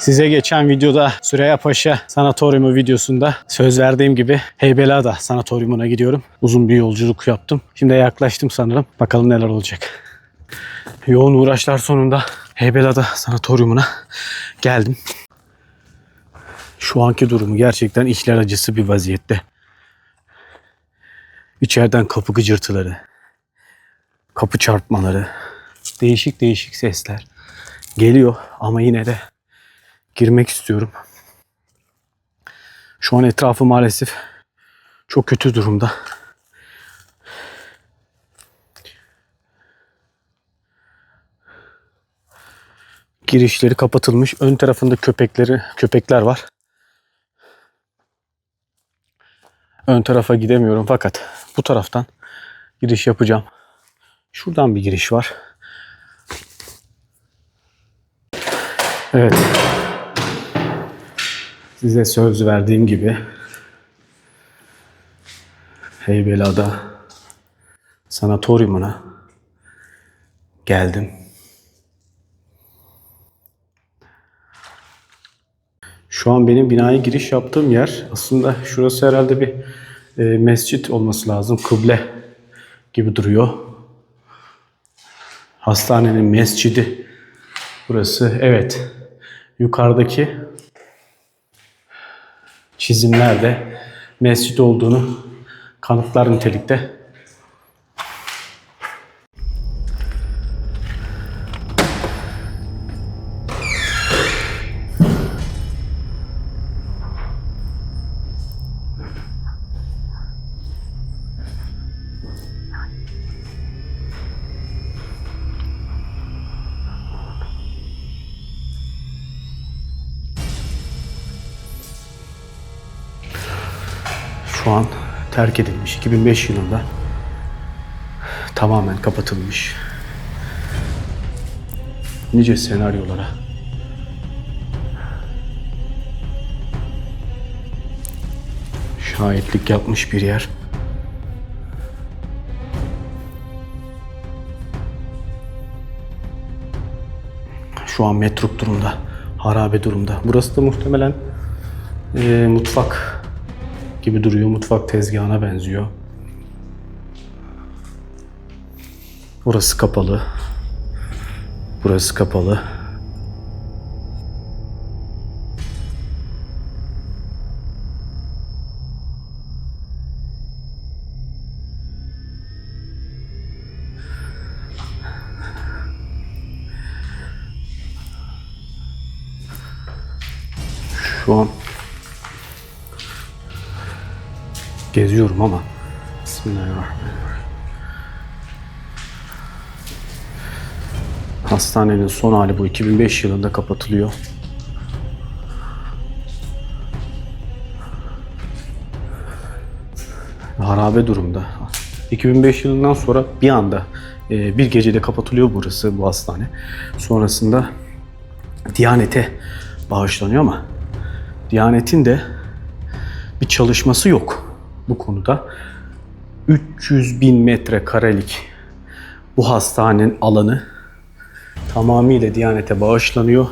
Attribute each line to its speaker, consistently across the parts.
Speaker 1: Size geçen videoda Süreyya Paşa Sanatoryumu videosunda söz verdiğim gibi Heybeliada Sanatoryumuna gidiyorum. Uzun bir yolculuk yaptım. Şimdi yaklaştım sanırım. Bakalım neler olacak. Yoğun uğraşlar sonunda Heybeliada Sanatoryumuna geldim. Şu anki durumu gerçekten içler acısı bir vaziyette. İçeriden kapı gıcırtıları, kapı çarpmaları, değişik değişik sesler geliyor ama yine de girmek istiyorum. Şu an etrafı maalesef çok kötü durumda. Girişleri kapatılmış. Ön tarafında köpekleri, köpekler var. Ön tarafa gidemiyorum fakat bu taraftan giriş yapacağım. Şuradan bir giriş var. Evet. Size söz verdiğim gibi Heybeliada Sanatoryumuna geldim. Şu an benim binaya giriş yaptığım yer aslında şurası herhalde bir e, mescit olması lazım. Kıble gibi duruyor. Hastanenin mescidi burası. Evet. Yukarıdaki çizimlerde mescit olduğunu kanıtlar nitelikte. Şu an terk edilmiş. 2005 yılında tamamen kapatılmış. Nice senaryolara şahitlik yapmış bir yer. Şu an metruk durumda, harabe durumda. Burası da muhtemelen eee, mutfak gibi duruyor. Mutfak tezgahına benziyor. Burası kapalı. Burası kapalı. Şu an geziyorum ama Bismillahirrahmanirrahim. Hastanenin son hali bu 2005 yılında kapatılıyor. Harabe durumda. 2005 yılından sonra bir anda e, bir gecede kapatılıyor burası bu hastane. Sonrasında Diyanete bağışlanıyor ama Diyanetin de bir çalışması yok bu konuda. 300 bin metrekarelik bu hastanenin alanı tamamıyla Diyanete bağışlanıyor.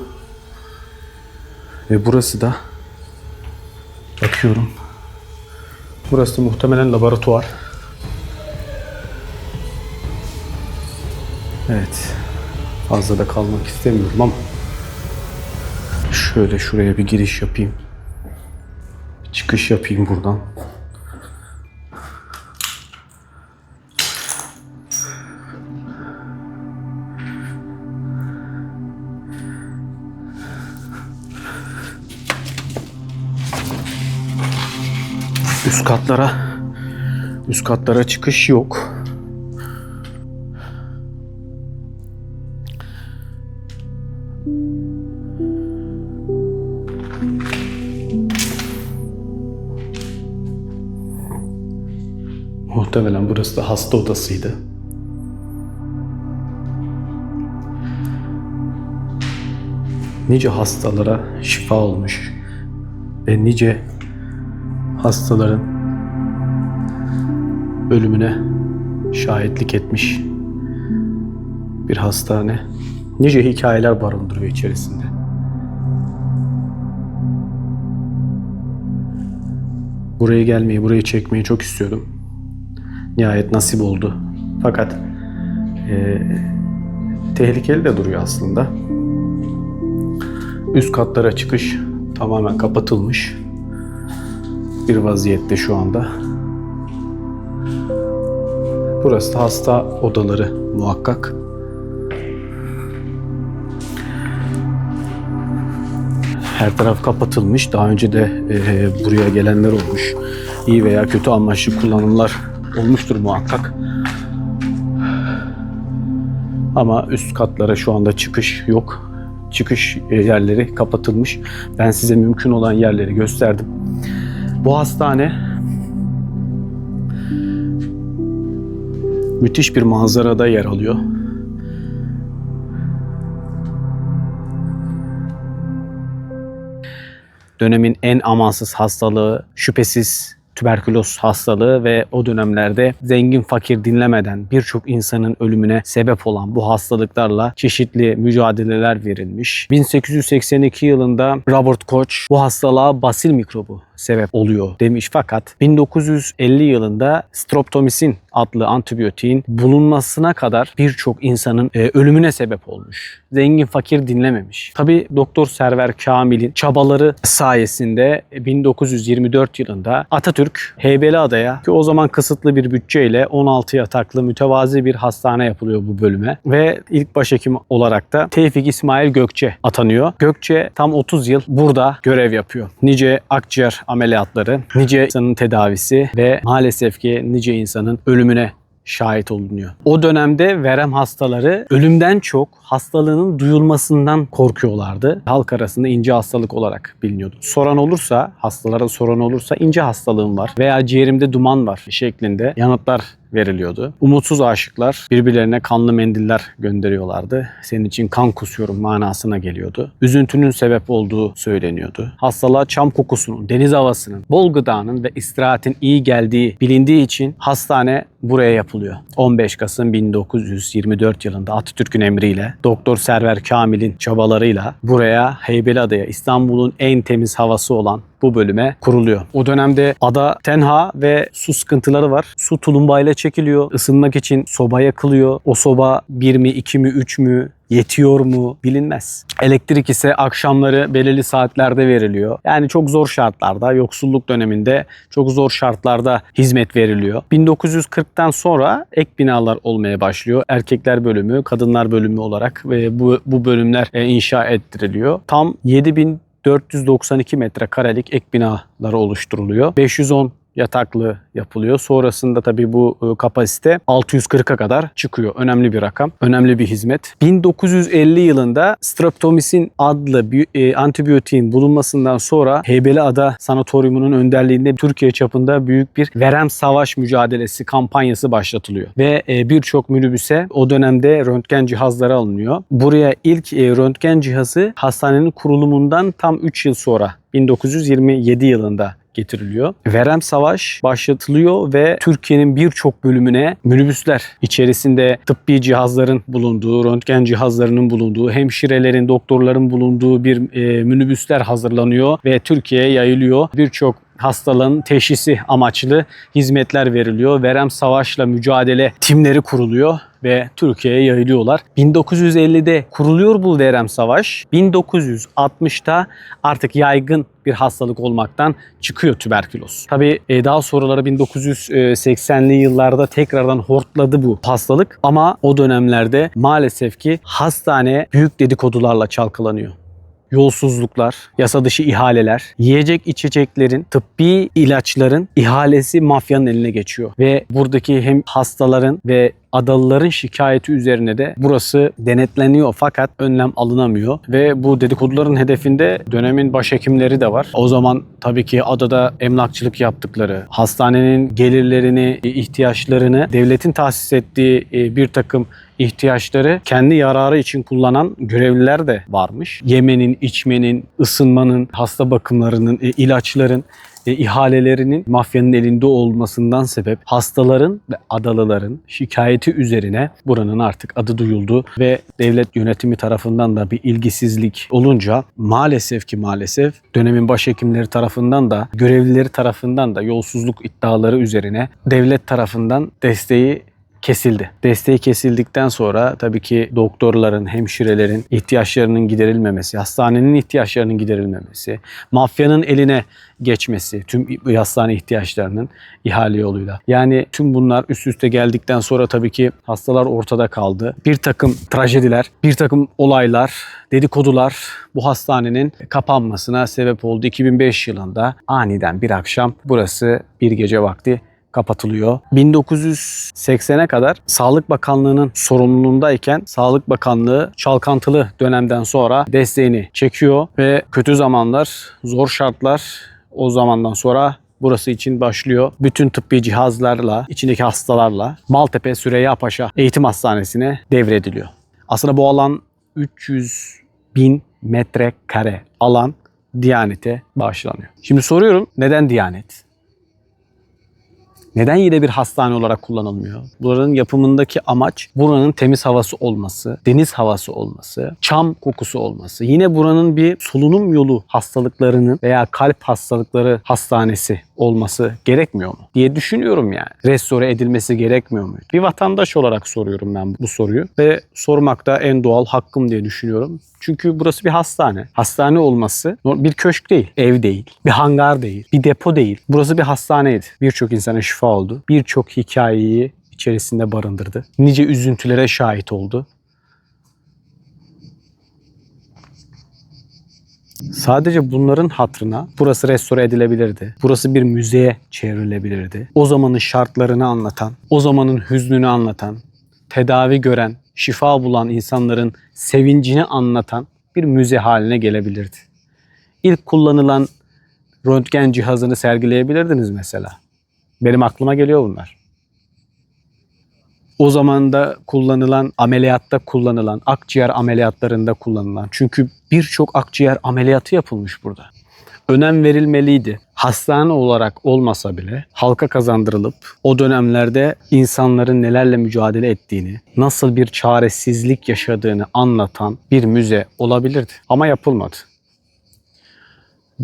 Speaker 1: Ve burası da bakıyorum. Burası muhtemelen laboratuvar. Evet. Fazla da kalmak istemiyorum ama şöyle şuraya bir giriş yapayım. Çıkış yapayım buradan. Katlara üst katlara çıkış yok. Muhtemelen burası da hasta odasıydı. Nice hastalara şifa olmuş ve nice hastaların ölümüne şahitlik etmiş bir hastane. Nice hikayeler barındırıyor içerisinde. Buraya gelmeyi, burayı çekmeyi çok istiyordum. Nihayet nasip oldu. Fakat e, tehlikeli de duruyor aslında. Üst katlara çıkış tamamen kapatılmış bir vaziyette şu anda. Burası da hasta odaları muhakkak. Her taraf kapatılmış. Daha önce de e, buraya gelenler olmuş. İyi veya kötü amaçlı kullanımlar olmuştur muhakkak. Ama üst katlara şu anda çıkış yok. Çıkış e, yerleri kapatılmış. Ben size mümkün olan yerleri gösterdim. Bu hastane müthiş bir manzarada yer alıyor. Dönemin en amansız hastalığı şüphesiz tüberküloz hastalığı ve o dönemlerde zengin fakir dinlemeden birçok insanın ölümüne sebep olan bu hastalıklarla çeşitli mücadeleler verilmiş. 1882 yılında Robert Koch bu hastalığa basil mikrobu sebep oluyor demiş fakat 1950 yılında streptomisin adlı antibiyotiğin bulunmasına kadar birçok insanın e, ölümüne sebep olmuş. Zengin fakir dinlememiş. Tabi Doktor Server Kamil'in çabaları sayesinde 1924 yılında Atatürk Heybeliada'ya ki o zaman kısıtlı bir bütçeyle 16 yataklı mütevazi bir hastane yapılıyor bu bölüme ve ilk başhekim olarak da Tevfik İsmail Gökçe atanıyor. Gökçe tam 30 yıl burada görev yapıyor. Nice akciğer ameliyatları, nice insanın tedavisi ve maalesef ki nice insanın ölümüne şahit olunuyor. O dönemde verem hastaları ölümden çok hastalığının duyulmasından korkuyorlardı. Halk arasında ince hastalık olarak biliniyordu. Soran olursa, hastalara soran olursa ince hastalığım var veya ciğerimde duman var şeklinde yanıtlar veriliyordu. Umutsuz aşıklar birbirlerine kanlı mendiller gönderiyorlardı. Senin için kan kusuyorum manasına geliyordu. Üzüntünün sebep olduğu söyleniyordu. Hastalığa çam kokusunun, deniz havasının, bol gıdanın ve istirahatin iyi geldiği bilindiği için hastane buraya yapılıyor. 15 Kasım 1924 yılında Atatürk'ün emriyle Doktor Server Kamil'in çabalarıyla buraya Heybeliada'ya İstanbul'un en temiz havası olan bu bölüme kuruluyor. O dönemde ada tenha ve su sıkıntıları var. Su tulumbayla çekiliyor. Isınmak için soba yakılıyor. O soba 1 mi, 2 mi, 3 mü yetiyor mu bilinmez. Elektrik ise akşamları belirli saatlerde veriliyor. Yani çok zor şartlarda, yoksulluk döneminde çok zor şartlarda hizmet veriliyor. 1940'tan sonra ek binalar olmaya başlıyor. Erkekler bölümü, kadınlar bölümü olarak ve bu, bu bölümler e, inşa ettiriliyor. Tam 7000 492 metrekarelik ek binaları oluşturuluyor. 510 yataklı yapılıyor. Sonrasında tabii bu e, kapasite 640'a kadar çıkıyor. Önemli bir rakam, önemli bir hizmet. 1950 yılında streptomisin adlı bir e, antibiyotiğin bulunmasından sonra Heybeliada Sanatoryumu'nun önderliğinde Türkiye çapında büyük bir verem savaş mücadelesi kampanyası başlatılıyor. Ve e, birçok minibüse o dönemde röntgen cihazları alınıyor. Buraya ilk röntgen cihazı hastanenin kurulumundan tam 3 yıl sonra 1927 yılında getiriliyor. Verem Savaş başlatılıyor ve Türkiye'nin birçok bölümüne minibüsler içerisinde tıbbi cihazların bulunduğu, röntgen cihazlarının bulunduğu, hemşirelerin, doktorların bulunduğu bir e, minibüsler hazırlanıyor ve Türkiye'ye yayılıyor. Birçok hastalığın teşhisi amaçlı hizmetler veriliyor. Verem Savaş'la mücadele timleri kuruluyor ve Türkiye'ye yayılıyorlar. 1950'de kuruluyor bu Verem Savaş. 1960'ta artık yaygın bir hastalık olmaktan çıkıyor tüberküloz. Tabii e, daha sonraları 1980'li yıllarda tekrardan hortladı bu hastalık ama o dönemlerde maalesef ki hastane büyük dedikodularla çalkalanıyor yolsuzluklar, yasa dışı ihaleler, yiyecek içeceklerin, tıbbi ilaçların ihalesi mafyanın eline geçiyor. Ve buradaki hem hastaların ve adalıların şikayeti üzerine de burası denetleniyor fakat önlem alınamıyor ve bu dedikoduların hedefinde dönemin başhekimleri de var. O zaman tabii ki adada emlakçılık yaptıkları, hastanenin gelirlerini, ihtiyaçlarını devletin tahsis ettiği e, bir takım ihtiyaçları kendi yararı için kullanan görevliler de varmış. Yemenin, içmenin, ısınmanın, hasta bakımlarının, e, ilaçların e, ihalelerinin mafyanın elinde olmasından sebep hastaların ve adalıların şikayeti üzerine buranın artık adı duyuldu ve devlet yönetimi tarafından da bir ilgisizlik olunca maalesef ki maalesef dönemin başhekimleri tarafından da görevlileri tarafından da yolsuzluk iddiaları üzerine devlet tarafından desteği kesildi. Desteği kesildikten sonra tabii ki doktorların, hemşirelerin ihtiyaçlarının giderilmemesi, hastanenin ihtiyaçlarının giderilmemesi, mafyanın eline geçmesi tüm hastane ihtiyaçlarının ihale yoluyla. Yani tüm bunlar üst üste geldikten sonra tabii ki hastalar ortada kaldı. Bir takım trajediler, bir takım olaylar, dedikodular bu hastanenin kapanmasına sebep oldu. 2005 yılında aniden bir akşam burası bir gece vakti kapatılıyor. 1980'e kadar Sağlık Bakanlığı'nın sorumluluğundayken Sağlık Bakanlığı çalkantılı dönemden sonra desteğini çekiyor ve kötü zamanlar, zor şartlar o zamandan sonra burası için başlıyor. Bütün tıbbi cihazlarla, içindeki hastalarla Maltepe Süreyya Paşa Eğitim Hastanesi'ne devrediliyor. Aslında bu alan 300 bin metrekare alan Diyanet'e bağışlanıyor. Şimdi soruyorum neden Diyanet? Neden yine bir hastane olarak kullanılmıyor? Buranın yapımındaki amaç buranın temiz havası olması, deniz havası olması, çam kokusu olması. Yine buranın bir solunum yolu hastalıklarının veya kalp hastalıkları hastanesi olması gerekmiyor mu? diye düşünüyorum yani. Restore edilmesi gerekmiyor mu? Bir vatandaş olarak soruyorum ben bu soruyu ve sormak da en doğal hakkım diye düşünüyorum. Çünkü burası bir hastane. Hastane olması bir köşk değil, ev değil, bir hangar değil, bir depo değil. Burası bir hastaneydi. Birçok insana şifa oldu. Birçok hikayeyi içerisinde barındırdı. Nice üzüntülere şahit oldu. Sadece bunların hatrına burası restore edilebilirdi. Burası bir müzeye çevrilebilirdi. O zamanın şartlarını anlatan, o zamanın hüznünü anlatan, tedavi gören, şifa bulan insanların sevincini anlatan bir müze haline gelebilirdi. İlk kullanılan röntgen cihazını sergileyebilirdiniz mesela. Benim aklıma geliyor bunlar. O zaman da kullanılan, ameliyatta kullanılan, akciğer ameliyatlarında kullanılan. Çünkü birçok akciğer ameliyatı yapılmış burada. Önem verilmeliydi. Hastane olarak olmasa bile halka kazandırılıp o dönemlerde insanların nelerle mücadele ettiğini, nasıl bir çaresizlik yaşadığını anlatan bir müze olabilirdi. Ama yapılmadı.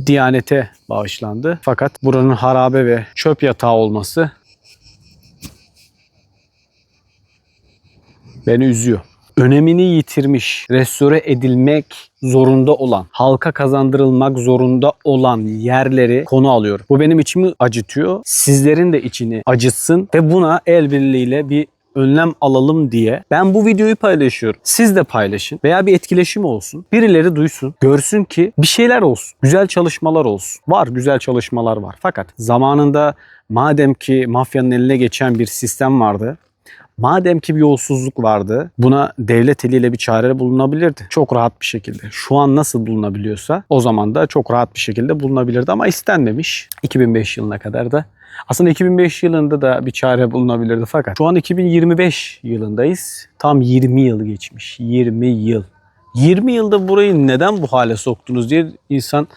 Speaker 1: Diyanete bağışlandı. Fakat buranın harabe ve çöp yatağı olması beni üzüyor. Önemini yitirmiş, restore edilmek zorunda olan, halka kazandırılmak zorunda olan yerleri konu alıyorum. Bu benim içimi acıtıyor. Sizlerin de içini acıtsın ve buna el birliğiyle bir önlem alalım diye ben bu videoyu paylaşıyorum. Siz de paylaşın veya bir etkileşim olsun. Birileri duysun, görsün ki bir şeyler olsun. Güzel çalışmalar olsun. Var, güzel çalışmalar var. Fakat zamanında madem ki mafyanın eline geçen bir sistem vardı. Madem ki bir yolsuzluk vardı, buna devlet eliyle bir çare bulunabilirdi. Çok rahat bir şekilde. Şu an nasıl bulunabiliyorsa o zaman da çok rahat bir şekilde bulunabilirdi ama istenmemiş. 2005 yılına kadar da aslında 2005 yılında da bir çare bulunabilirdi fakat şu an 2025 yılındayız. Tam 20 yıl geçmiş. 20 yıl. 20 yılda burayı neden bu hale soktunuz diye insan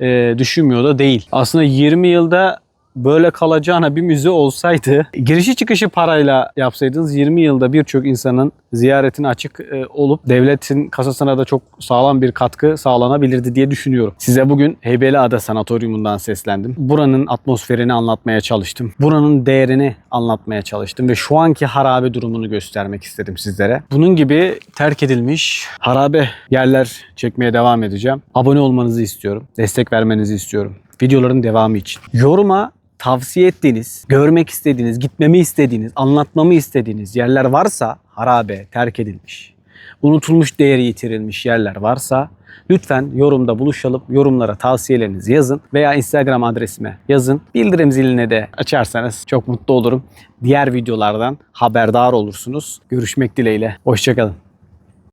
Speaker 1: e, düşünmüyor da değil. Aslında 20 yılda böyle kalacağına bir müze olsaydı girişi çıkışı parayla yapsaydınız 20 yılda birçok insanın ziyaretine açık e, olup devletin kasasına da çok sağlam bir katkı sağlanabilirdi diye düşünüyorum. Size bugün Heybeliada Sanatoryumundan seslendim. Buranın atmosferini anlatmaya çalıştım. Buranın değerini anlatmaya çalıştım ve şu anki harabe durumunu göstermek istedim sizlere. Bunun gibi terk edilmiş harabe yerler çekmeye devam edeceğim. Abone olmanızı istiyorum. Destek vermenizi istiyorum. Videoların devamı için. Yoruma tavsiye ettiğiniz, görmek istediğiniz, gitmemi istediğiniz, anlatmamı istediğiniz yerler varsa harabe, terk edilmiş, unutulmuş değeri yitirilmiş yerler varsa lütfen yorumda buluşalım. Yorumlara tavsiyelerinizi yazın veya Instagram adresime yazın. Bildirim ziline de açarsanız çok mutlu olurum. Diğer videolardan haberdar olursunuz. Görüşmek dileğiyle. Hoşçakalın.